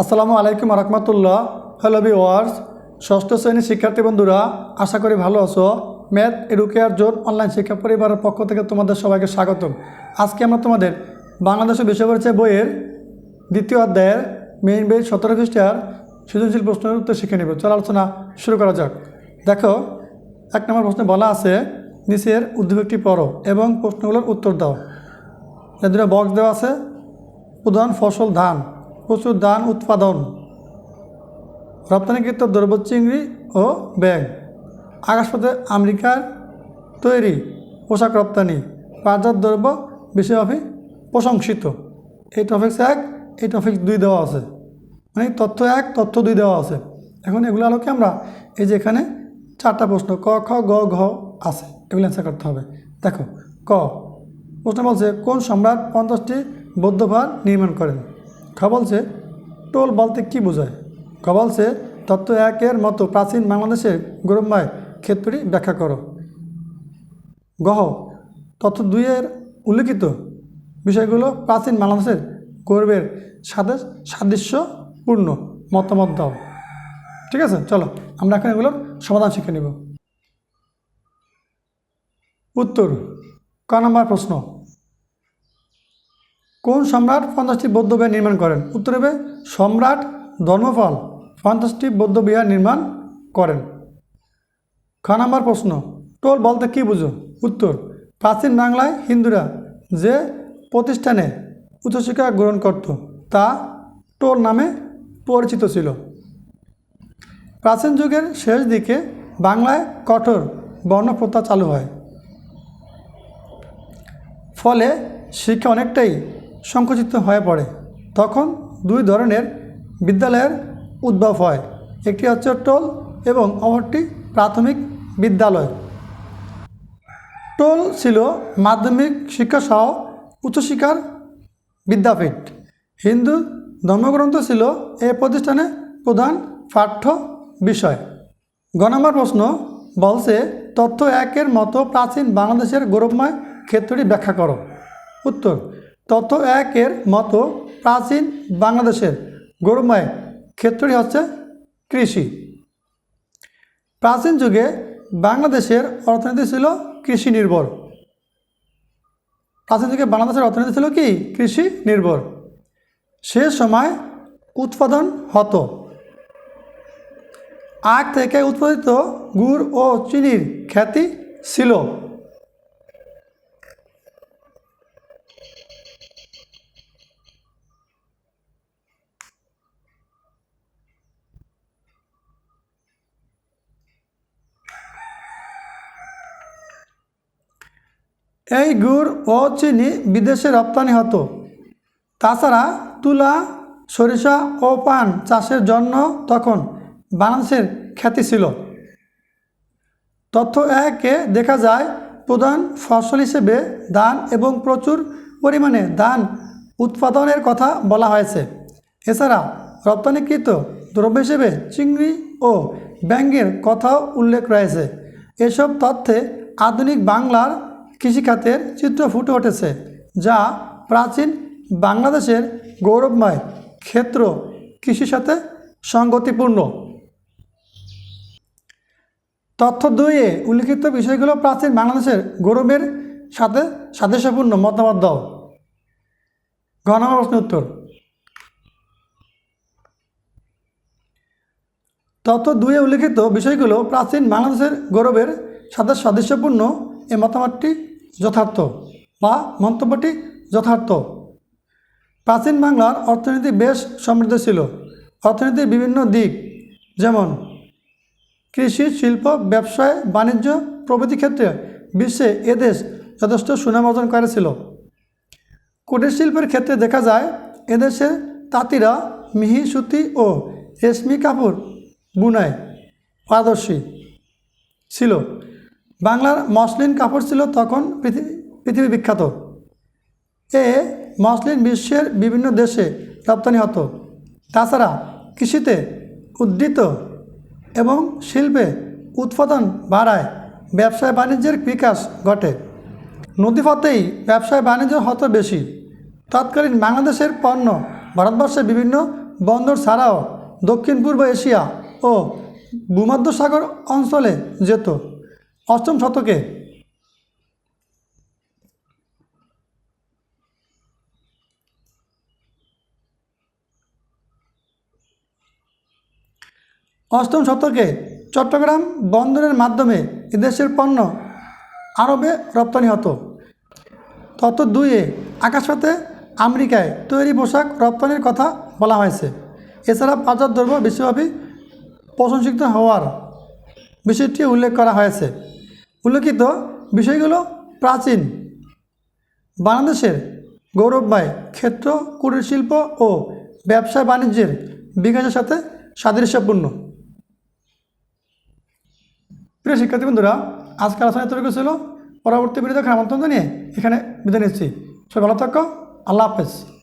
আসসালামু আলাইকুম রহমতুল্লাহ। হ্যালো ওয়ার্স ষষ্ঠ শ্রেণির শিক্ষার্থী বন্ধুরা, আশা করি ভালো আছো। ম্যাথ এডুকেয়ার জোন অনলাইন শিক্ষা পরিবারের পক্ষ থেকে তোমাদের সবাইকে স্বাগতম। আজকে আমরা তোমাদের বাংলাদেশের বিষয় পরিচয় বইয়ের দ্বিতীয় অধ্যায়ের মেইন বই সতেরো খ্রিস্টার সৃজনশীল প্রশ্নের উত্তর শিখে নেব। চল আলোচনা শুরু করা যাক। দেখো, এক নম্বর প্রশ্নে বলা আছে, নিচের উদ্যোগটি পড়ো এবং প্রশ্নগুলোর উত্তর দাও। এর বক্স দেওয়া আছে। প্রধান ফসল ধান, প্রচুর ধান উৎপাদন। রপ্তানিকৃত দ্রব্য চিংড়ি ও ব্যাগ আকাশপথে আমেরিকার তৈরি পোশাক রপ্তানি। বাজার দ্রব্য বিশ্বব্যাপী প্রশংসিত। এই টপিক্স এক, এই টপিক্স দুই দেওয়া আছে। মানে তথ্য এক, তথ্য দুই দেওয়া আছে। এখন এগুলো আলোকে আমরা এই যে এখানে চারটা প্রশ্ন, ক, খ, গ, ঘ আছে। এগুলো অ্যান্সার করতে হবে। দেখো, ক, প্রশ্ন বলছে, কোন সম্রাট পঞ্চাশটি বৌদ্ধভার নির্মাণ করেন। খ বলছে টোল বলতে কি বোঝায়? খ বলছে তত্ত্ব একের মতো প্রাচীন বাংলাদেশের গৌরবময় ক্ষেত্রটি ব্যাখ্যা করো। গহ তথ্য দুইয়ের উল্লেখিত বিষয়গুলো প্রাচীন বাংলাদেশের গৌরবের সাথে সাদৃশ্যপূর্ণ মতামত দাও। ঠিক আছে? চলো, আমরা এখন এগুলোর সমাধান শিখে নেব। উত্তর, ক নম্বর প্রশ্ন। কোন সম্রাট পঞ্চাশটি বৌদ্ধবিহার নির্মাণ করেন? উত্তর হবে, সম্রাট ধর্মপাল পঞ্চাশটি বৌদ্ধবিহার নির্মাণ করেন। খ নম্বর প্রশ্ন, টোল বলতে কী বুঝো? উত্তর, প্রাচীন বাংলায় হিন্দুরা যে প্রতিষ্ঠানে উচ্চশিক্ষা গ্রহণ করত, তা টোল নামে পরিচিত ছিল। প্রাচীন যুগের শেষ দিকে বাংলায় কঠোর বর্ণপ্রথা চালু হয়। ফলে শিক্ষা অনেকটাই সংকুচিত হয়ে পড়ে, তখন দুই ধরনের বিদ্যালয়ের উদ্ভব হয়। একটি হচ্ছে টোল এবং অপরটি প্রাথমিক বিদ্যালয়। টোল ছিল মাধ্যমিক শিক্ষাসহ উচ্চশিক্ষার বিদ্যাপীঠ। হিন্দু ধর্মগ্রন্থ ছিল এ প্রতিষ্ঠানে প্রধান পাঠ্য বিষয়। গ নম্বর প্রশ্ন বলছে তথ্য একের মতো প্রাচীন বাংলাদেশের গৌরবময় ক্ষেত্রটি ব্যাখ্যা করো। উত্তর তথ্য একের মতো প্রাচীন বাংলাদেশের গৌরবময় ক্ষেত্রটি হচ্ছে কৃষি। প্রাচীন যুগে বাংলাদেশের অর্থনীতি ছিল কৃষি নির্ভর প্রাচীন যুগে বাংলাদেশের অর্থনীতি ছিল কি? কৃষি নির্ভর সে সময় উৎপাদন হতো। আখ থেকে উৎপাদিত গুড় ও চিনির খ্যাতি ছিল। এই গুড় ও চিনি বিদেশে রপ্তানি হতো। তাছাড়া তুলা, সরিষা ও পান চাষের জন্য তখন বাংলাদেশের খ্যাতি ছিল। তথ্য একে দেখা যায়, প্রধান ফসল হিসেবে ধান এবং প্রচুর পরিমাণে ধান উৎপাদনের কথা বলা হয়েছে। এছাড়া রপ্তানিকৃত দ্রব্য হিসেবে চিংড়ি ও ব্যাঙ্গের কথাও উল্লেখ রয়েছে। এসব তথ্যে আধুনিক বাংলার কৃষিখাতের চিত্র ফুটে উঠেছে, যা প্রাচীন বাংলাদেশের গৌরবময় ক্ষেত্র কৃষির সাথে সঙ্গতিপূর্ণ তথ্য দুইয়ে উল্লিখিত বিষয়গুলো প্রাচীন বাংলাদেশের গৌরবের সাথে সাদৃশ্যপূর্ণ মতামত দাও। গণনা প্রশ্ন উত্তর। তথ্য দুইয়ে উল্লিখিত বিষয়গুলো প্রাচীন বাংলাদেশের গৌরবের সাথে সাদৃশ্যপূর্ণ এই মতামতটি যথার্থ বা মন্তব্যটি যথার্থ। প্রাচীন বাংলার অর্থনীতি বেশ সমৃদ্ধ ছিল। অর্থনীতির বিভিন্ন দিক যেমন কৃষি, শিল্প, ব্যবসায়, বাণিজ্য প্রভৃতি ক্ষেত্রে বিশ্বে এদেশ যথেষ্ট সুনাম অর্জন করেছিল। কুটির শিল্পের ক্ষেত্রে দেখা যায় এদেশে তাঁতিরা মিহি, সুতি ও রেশমি কাপড় বুনায় পারদর্শী ছিল। বাংলার মসলিন কাপড় ছিল তখন পৃথিবী বিখ্যাত। এ মসলিন বিশ্বের বিভিন্ন দেশে রপ্তানি হতো। তাছাড়া কৃষিতে উদ্ধৃত এবং শিল্পে উৎপাদন বাড়ায় ব্যবসায় বাণিজ্যের বিকাশ ঘটে। নদীপথেই ব্যবসায় বাণিজ্য হতো বেশি। তৎকালীন বাংলাদেশের পণ্য ভারতবর্ষের বিভিন্ন বন্দর ছাড়াও দক্ষিণ পূর্ব এশিয়া ও ভূমধ্যসাগর অঞ্চলে যেত। অষ্টম শতকে। অষ্টম শতকে চট্টগ্রাম বন্দরের মাধ্যমে এদেশের পণ্য আরবে রপ্তানি হতো। তত দুইয়ে আকাশপথে আমেরিকায় তৈরি পোশাক রপ্তানির কথা বলা হয়েছে। এছাড়া পাচার দ্রব্য বিশ্বব্যাপী প্রশংসিত হওয়ার বিষয়টি উল্লেখ করা হয়েছে। উল্লেখিত বিষয়গুলো প্রাচীন। বাংলাদেশের গৌরবময় ক্ষেত্র, কুটির শিল্প ও ব্যবসা বাণিজ্যের বিকাশের সাথে সাদৃশ্যপূর্ণ। প্রিয় শিক্ষার্থী বন্ধুরা, আজকে আলোচনা তৈরি ছিল। পরবর্তী দেখার আমন্ত্রণ জানিয়ে এখানে বিদায় নিচ্ছি। সবাই ভালো থাকো। আল্লাহ হাফেজ।